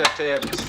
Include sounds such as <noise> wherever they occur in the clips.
detayarız.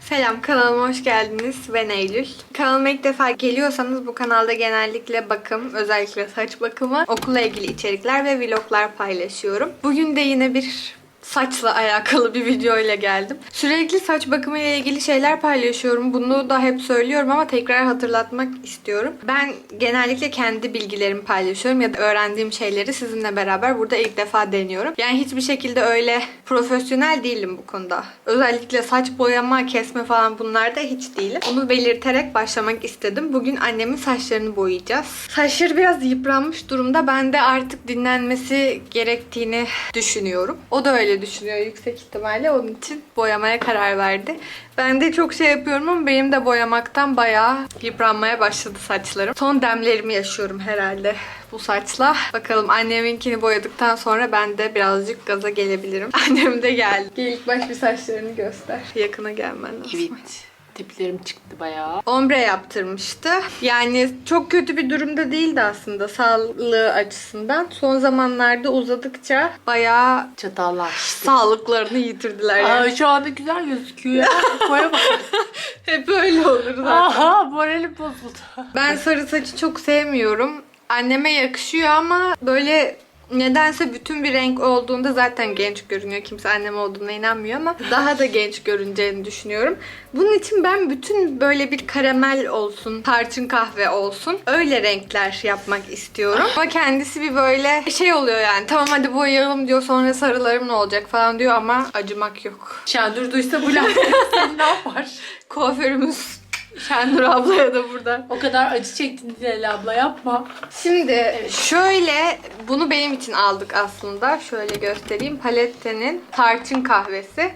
Selam kanalıma hoş geldiniz. Ben Eylül. Kanalıma ilk defa geliyorsanız bu kanalda genellikle bakım, özellikle saç bakımı, okulla ilgili içerikler ve vloglar paylaşıyorum. Bugün de yine bir saçla alakalı bir video ile geldim. Sürekli saç bakımı ile ilgili şeyler paylaşıyorum. Bunu da hep söylüyorum ama tekrar hatırlatmak istiyorum. Ben genellikle kendi bilgilerimi paylaşıyorum ya da öğrendiğim şeyleri sizinle beraber burada ilk defa deniyorum. Yani hiçbir şekilde öyle profesyonel değilim bu konuda. Özellikle saç boyama, kesme falan bunlarda hiç değilim. Onu belirterek başlamak istedim. Bugün annemin saçlarını boyayacağız. Saçları biraz yıpranmış durumda. Ben de artık dinlenmesi gerektiğini düşünüyorum. O da öyle düşünüyor yüksek ihtimalle. Onun için boyamaya karar verdi. Ben de çok şey yapıyorum ama benim de boyamaktan bayağı yıpranmaya başladı saçlarım. Son demlerimi yaşıyorum herhalde bu saçla. Bakalım anneminkini boyadıktan sonra ben de birazcık gaza gelebilirim. <laughs> Annem de geldi. Gel ilk baş bir saçlarını göster. Yakına gelmen lazım. Evet. Diplerim çıktı bayağı. Ombre yaptırmıştı. Yani çok kötü bir durumda değildi aslında sağlığı açısından. Son zamanlarda uzadıkça bayağı Çatallaştı. sağlıklarını yitirdiler. Yani. Aa, şu anda güzel gözüküyor ya. Bak. <laughs> Hep öyle olur zaten. Aha moralim bozuldu. Ben sarı saçı çok sevmiyorum. Anneme yakışıyor ama böyle nedense bütün bir renk olduğunda zaten genç görünüyor. Kimse annem olduğuna inanmıyor ama daha da genç görüneceğini düşünüyorum. Bunun için ben bütün böyle bir karamel olsun, tarçın kahve olsun öyle renkler yapmak istiyorum. Ama kendisi bir böyle şey oluyor yani. Tamam hadi boyayalım diyor sonra sarılarım ne olacak falan diyor ama acımak yok. Şendur duysa bu <laughs> seni ne yapar? Kuaförümüz Şenur ablaya da buradan O kadar acı çektin Dilal abla yapma. Şimdi şöyle bunu benim için aldık aslında. Şöyle göstereyim. Palette'nin tarçın kahvesi.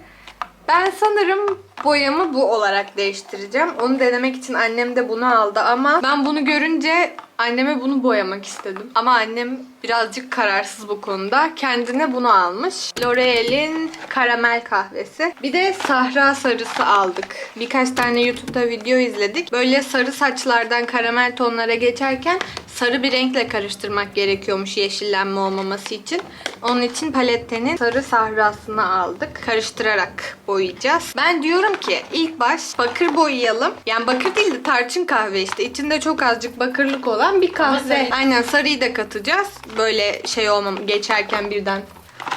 Ben sanırım boyamı bu olarak değiştireceğim. Onu denemek için annem de bunu aldı ama ben bunu görünce anneme bunu boyamak istedim. Ama annem birazcık kararsız bu konuda. Kendine bunu almış. L'Oreal'in karamel kahvesi. Bir de sahra sarısı aldık. Birkaç tane YouTube'da video izledik. Böyle sarı saçlardan karamel tonlara geçerken sarı bir renkle karıştırmak gerekiyormuş yeşillenme olmaması için. Onun için palettenin sarı sahrasını aldık. Karıştırarak boyayacağız. Ben diyorum ki ilk baş bakır boyayalım. Yani bakır değil de tarçın kahve işte. İçinde çok azıcık bakırlık olan bir kahve. Aynen sarıyı da katacağız. Böyle şey olmam geçerken birden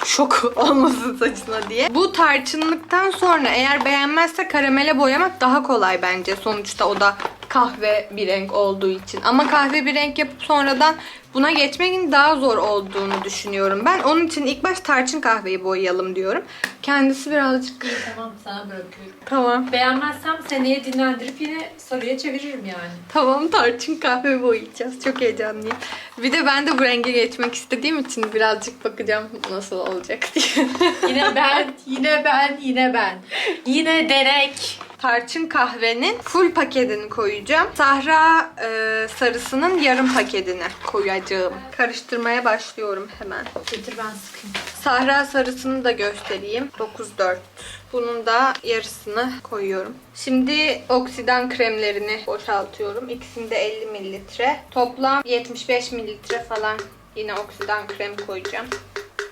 şok <laughs> olmasın saçına diye. Bu tarçınlıktan sonra eğer beğenmezse karamele boyamak daha kolay bence. Sonuçta o da kahve bir renk olduğu için. Ama kahve bir renk yapıp sonradan buna geçmenin daha zor olduğunu düşünüyorum ben. Onun için ilk baş tarçın kahveyi boyayalım diyorum. Kendisi birazcık... Tamam sana bırakıyorum. Tamam. Beğenmezsem seneye dinlendirip yine sarıya çeviririm yani. Tamam tarçın kahve boyayacağız. Çok heyecanlıyım. Bir de ben de bu renge geçmek istediğim için birazcık bakacağım nasıl olacak diye. <laughs> Yine ben, yine ben, yine ben. Yine derek. Tarçın kahvenin full paketini koyacağım. Sahra e, sarısının yarım paketini koyacağım. Karıştırmaya başlıyorum hemen. Getir ben sıkayım. Sahra sarısını da göstereyim. 9-4. Bunun da yarısını koyuyorum. Şimdi oksidan kremlerini boşaltıyorum. İkisinde 50 mililitre. Toplam 75 mililitre falan yine oksidan krem koyacağım.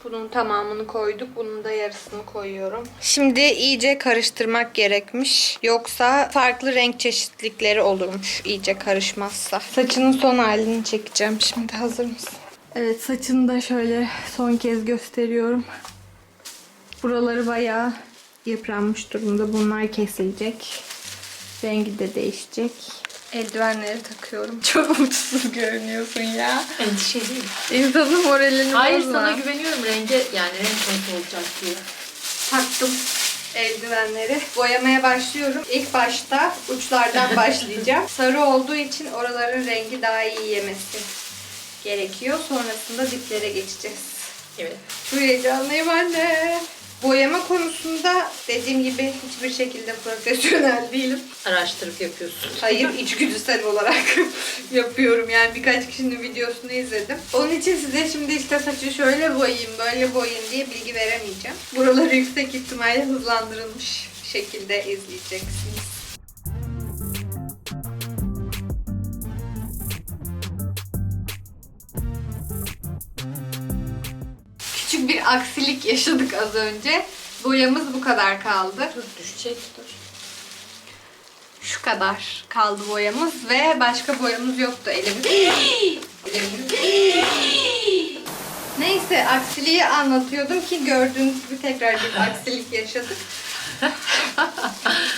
Bunun tamamını koyduk. Bunun da yarısını koyuyorum. Şimdi iyice karıştırmak gerekmiş. Yoksa farklı renk çeşitlilikleri olurmuş iyice karışmazsa. Saçının son halini çekeceğim şimdi. Hazır mısın? Evet saçını da şöyle son kez gösteriyorum. Buraları bayağı yıpranmış durumda. Bunlar kesilecek. Rengi de değişecek. Eldivenleri takıyorum. <laughs> Çok mutsuz görünüyorsun ya. Endişeliyim. İnsanın moralini Hayır bozma. sana güveniyorum renge yani renk nasıl olacak diye. taktım eldivenleri. Boyamaya başlıyorum. İlk başta uçlardan <laughs> başlayacağım. Sarı olduğu için oraların rengi daha iyi yemesi gerekiyor. Sonrasında diplere geçeceğiz. Evet. Çok heyecanlıyım anne. Boyama konusunda dediğim gibi hiçbir şekilde profesyonel <laughs> değilim. Araştırıp yapıyorsun. Hayır içgüdüsel olarak <laughs> yapıyorum. Yani birkaç kişinin videosunu izledim. Onun için size şimdi işte saçı şöyle boyayayım, böyle boyayayım diye bilgi veremeyeceğim. Buraları yüksek ihtimalle hızlandırılmış şekilde izleyeceksiniz. Bir aksilik yaşadık az önce. Boyamız bu kadar kaldı. Dur düşecek dur. Şu kadar kaldı boyamız ve başka boyamız yoktu elimizde. <gasps> Elimizde. Neyse aksiliği anlatıyordum ki gördüğünüz gibi tekrar bir aksilik yaşadık. <laughs>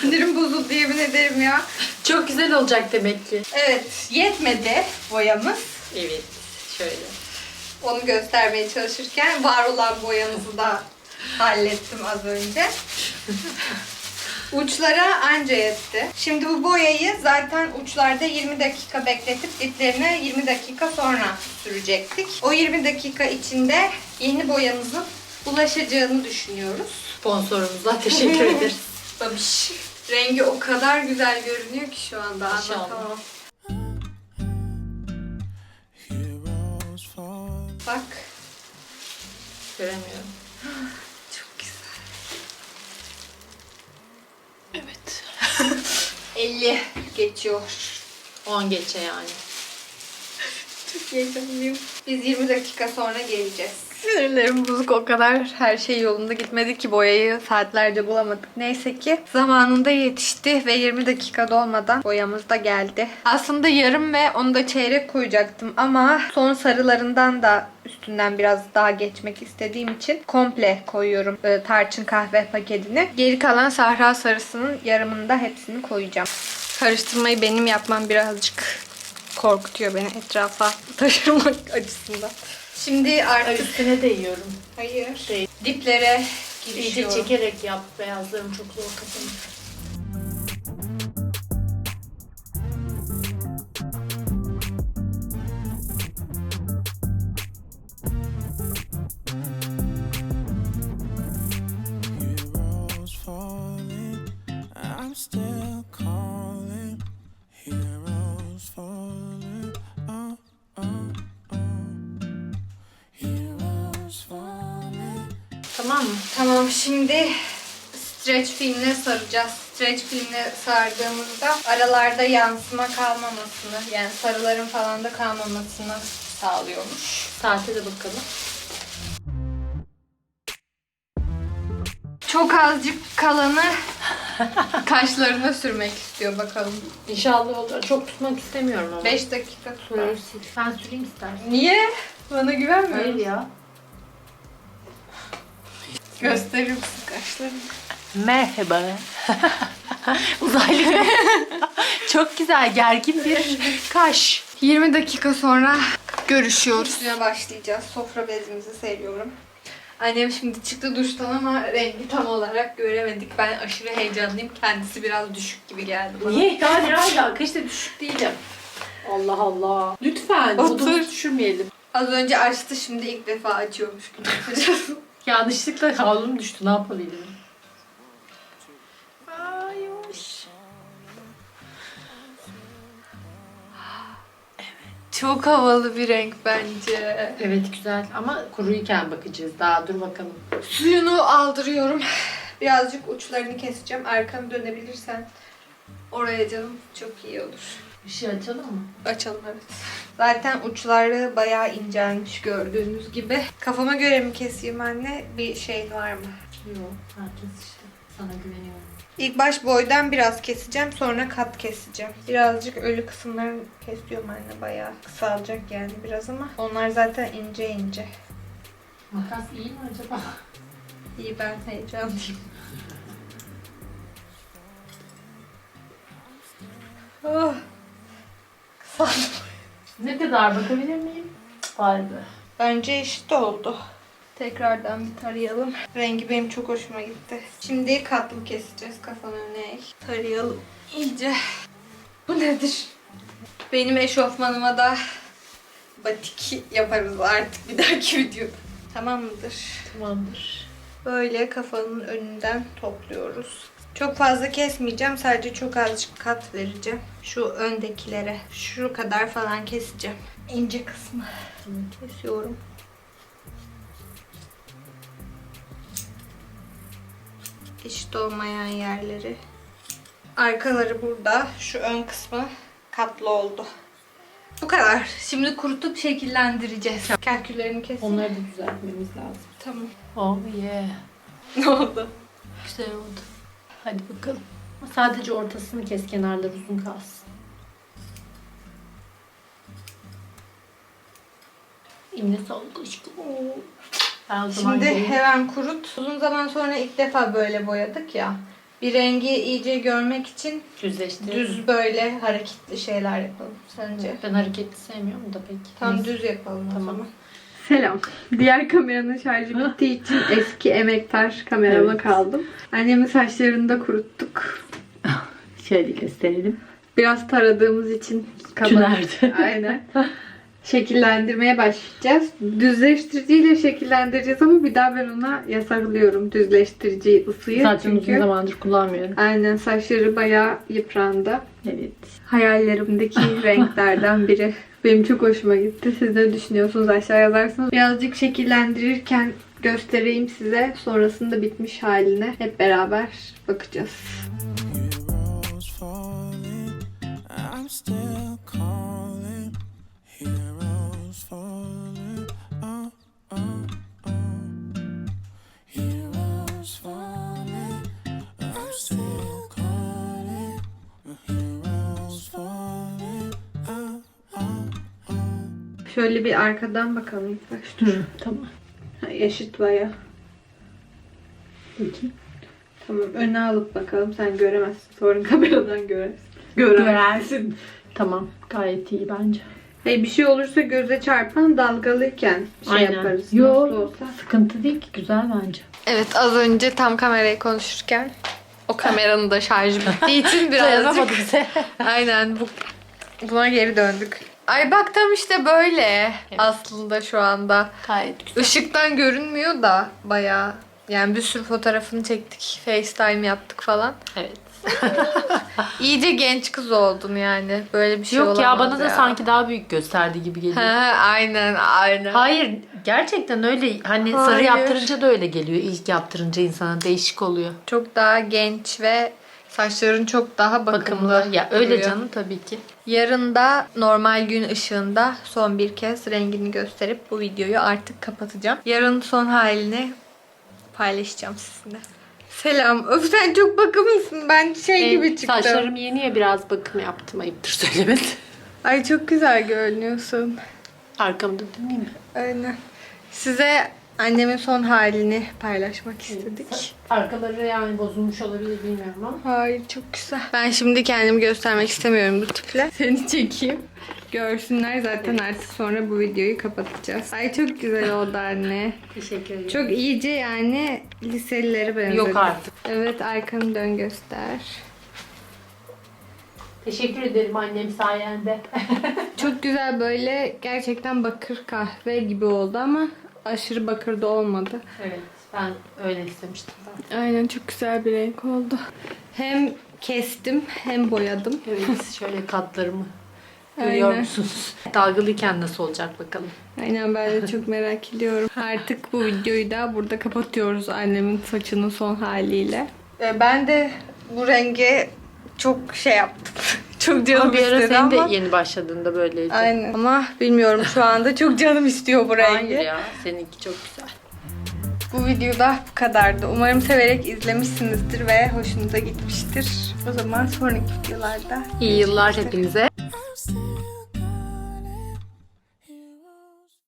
Sinirim bozuldu yemin ederim ya. Çok güzel olacak demek ki. Evet yetmedi boyamız. Evet. Şöyle. Onu göstermeye çalışırken var olan boyamızı da hallettim az önce. Uçlara anca yetti. Şimdi bu boyayı zaten uçlarda 20 dakika bekletip diplerine 20 dakika sonra sürecektik. O 20 dakika içinde yeni boyamızın ulaşacağını düşünüyoruz. Sponsorumuza teşekkür <laughs> ederiz. Babiş. Rengi o kadar güzel görünüyor ki şu anda anlatamam. Bak. Göremiyorum. <gasps> Çok güzel. Evet. <laughs> 50 geçiyor. 10 geçe yani. <laughs> Çok heyecanlıyım. Biz 20 dakika sonra geleceğiz. Sinirlerim bozuk o kadar her şey yolunda gitmedi ki boyayı saatlerce bulamadık. Neyse ki zamanında yetişti ve 20 dakika dolmadan boyamız da geldi. Aslında yarım ve onu da çeyrek koyacaktım ama son sarılarından da üstünden biraz daha geçmek istediğim için komple koyuyorum e, tarçın kahve paketini. Geri kalan sahra sarısının yarımını da hepsini koyacağım. Karıştırmayı benim yapmam birazcık korkutuyor beni etrafa taşırmak <laughs> açısından. Şimdi artık Üstüne değiyorum. hayır Değil. diplere İyice girişiyorum. çekerek yap. Beyazlarım çok zor kapanır. Tamam mı? Tamam şimdi streç filmle saracağız. Streç filmle sardığımızda aralarda yansıma kalmamasını yani sarıların falan da kalmamasını sağlıyormuş. Saate de bakalım. Çok azıcık kalanı <laughs> kaşlarına sürmek istiyor bakalım. İnşallah olur. Çok tutmak istemiyorum ama. 5 dakika tutar. Sen süreyim istersen. Niye? Bana güvenmiyor Hayır musun? ya. Gösterir misin kaşlarını? Merhaba. <laughs> Uzaylı. <laughs> Çok güzel gergin bir kaş. 20 dakika sonra görüşüyoruz. Üstüne başlayacağız. Sofra bezimizi seriyorum. Annem şimdi çıktı duştan ama rengi tam olarak göremedik. Ben aşırı heyecanlıyım. Kendisi biraz düşük gibi geldi bana. Niye? Daha ne alaka? İşte düşük değilim. Allah Allah. Lütfen. Otur. Düşürmeyelim. Az önce açtı şimdi ilk defa açıyormuş gibi yapacağız. <laughs> Yanlışlıkla havlum düştü. Ne yapmalıydım? Ay hoş. Çok havalı bir renk bence. Evet güzel ama kuruyken bakacağız. Daha dur bakalım. Suyunu aldırıyorum. Birazcık uçlarını keseceğim. Arkanı dönebilirsen oraya canım çok iyi olur. Işığı açalım mı? Açalım evet. Zaten uçları bayağı incelmiş gördüğünüz gibi. Kafama göre mi keseyim anne? Bir şey var mı? Yok. Herkes işte. Sana güveniyorum. İlk baş boydan biraz keseceğim. Sonra kat keseceğim. Birazcık ölü kısımlarını kesiyorum anne. Bayağı kısalacak yani biraz ama. Onlar zaten ince ince. Makas iyi mi acaba? İyi ben heyecanlıyım. Ne kadar bakabilir miyim? Be. Bence eşit oldu. Tekrardan bir tarayalım. Rengi benim çok hoşuma gitti. Şimdi katlı keseceğiz kafanı öne eğ. Tarayalım iyice. Bu nedir? Benim eşofmanıma da batik yaparız artık bir dahaki videoda. Tamam mıdır? Tamamdır. Böyle kafanın önünden topluyoruz. Çok fazla kesmeyeceğim. Sadece çok azıcık kat vereceğim. Şu öndekilere. Şu kadar falan keseceğim. İnce kısmı. Kesiyorum. Eşit olmayan yerleri. Arkaları burada. Şu ön kısmı katlı oldu. Bu kadar. Şimdi kurutup şekillendireceğiz. Kalküllerini keseyim. Onları da düzeltmemiz lazım. Tamam. Oh yeah. Ne oldu? Güzel oldu. Hadi bakalım. Sadece ortasını kes kenarları uzun kalsın. Eline sağlık aşkım. Ben o zaman Şimdi geleyim. hemen kurut. Uzun zaman sonra ilk defa böyle boyadık ya. Bir rengi iyice görmek için düzleştirelim. düz böyle hareketli şeyler yapalım sence. Ben hareketli sevmiyorum da peki. Tam Neyse. düz yapalım o Tamam. zaman. Selam. Diğer kameranın şarjı bittiği için eski emektar kamerama Evet. kaldım. Annemin saçlarını da kuruttuk. Şöyle gösterelim. Biraz taradığımız için kaba- Tünerdi. Aynen. <laughs> Şekillendirmeye başlayacağız. Düzleştiriciyle şekillendireceğiz ama bir daha ben ona yasaklıyorum düzleştirici ısıyı. Zaten uzun Çünkü zamandır kullanmıyorum. aynen saçları bayağı yıprandı. Evet. Hayallerimdeki <laughs> renklerden biri. Benim çok hoşuma gitti. Siz ne düşünüyorsunuz aşağı yazarsınız. Birazcık şekillendirirken göstereyim size. Sonrasında bitmiş haline hep beraber bakacağız. I'm still calling. Şöyle bir arkadan bakalım ilk başta. Hı, tamam. Ha, Eşit baya. Peki. Tamam öne alıp bakalım. Sen göremezsin. Sonra <laughs> kameradan görersin. Görersin. Tamam. Gayet iyi bence. Hey, bir şey olursa göze çarpan dalgalıyken şey Aynen. yaparız. Yo. Nasıl olsa. Sıkıntı değil ki. Güzel bence. Evet az önce tam kamerayı konuşurken o kameranın da şarjı bittiği için <laughs> birazcık bize. <laughs> aynen bu buna geri döndük. Ay bak tam işte böyle aslında şu anda. Gayet güzel. Işıktan görünmüyor da bayağı yani bir sürü fotoğrafını çektik. FaceTime yaptık falan. Evet. <laughs> İyice genç kız oldun yani. Böyle bir şey Yok ya olamaz bana da sanki daha büyük gösterdi gibi geliyor. Ha, aynen aynen. Hayır gerçekten öyle hani sarı Hayır. yaptırınca da öyle geliyor. İlk yaptırınca insana değişik oluyor. Çok daha genç ve saçların çok daha bakımlı. Bakımlı. Ya öyle duruyor. canım tabii ki. Yarın da normal gün ışığında son bir kez rengini gösterip bu videoyu artık kapatacağım. Yarın son halini paylaşacağım sizinle. Selam. Öf sen çok bakımlısın. Ben şey gibi çıktım. Saçlarım yeni ya biraz bakım yaptım ayıptır söylemesi. Ay çok güzel görünüyorsun. Arkamda döneyim mi? Aynen. Size annemin son halini paylaşmak istedik. Arkaları yani bozulmuş olabilir bilmiyorum ama. Hayır çok güzel. Ben şimdi kendimi göstermek istemiyorum bu tiple. Seni çekeyim. Görsünler zaten artık sonra bu videoyu kapatacağız. Ay çok güzel oldu anne. Teşekkür ederim. Çok iyice yani liselilere benzedi. Yok artık. Evet arkanı dön göster. Teşekkür ederim annem sayende. <laughs> Çok güzel böyle gerçekten bakır kahve gibi oldu ama aşırı bakır da olmadı. evet ben öyle istemiştim zaten. Aynen çok güzel bir renk oldu. Hem kestim hem boyadım. Evet <laughs> şöyle katlarımı görüyor Aynen. musunuz? Dalgalıyken nasıl olacak bakalım. Aynen ben de çok merak ediyorum. Artık bu videoyu da burada kapatıyoruz annemin saçının son haliyle. Ee, Ben de bu renge çok şey yaptım. Çok canım Ama bir ara istedi senin ama. de yeni başladığında böyleydi. Aynen. Ama bilmiyorum şu anda çok canım istiyor bu rengi. Hayır ya seninki çok güzel. Bu videoda bu kadardı. Umarım severek izlemişsinizdir ve hoşunuza gitmiştir. O zaman sonraki videolarda İyi yıllar hepinize. I'm still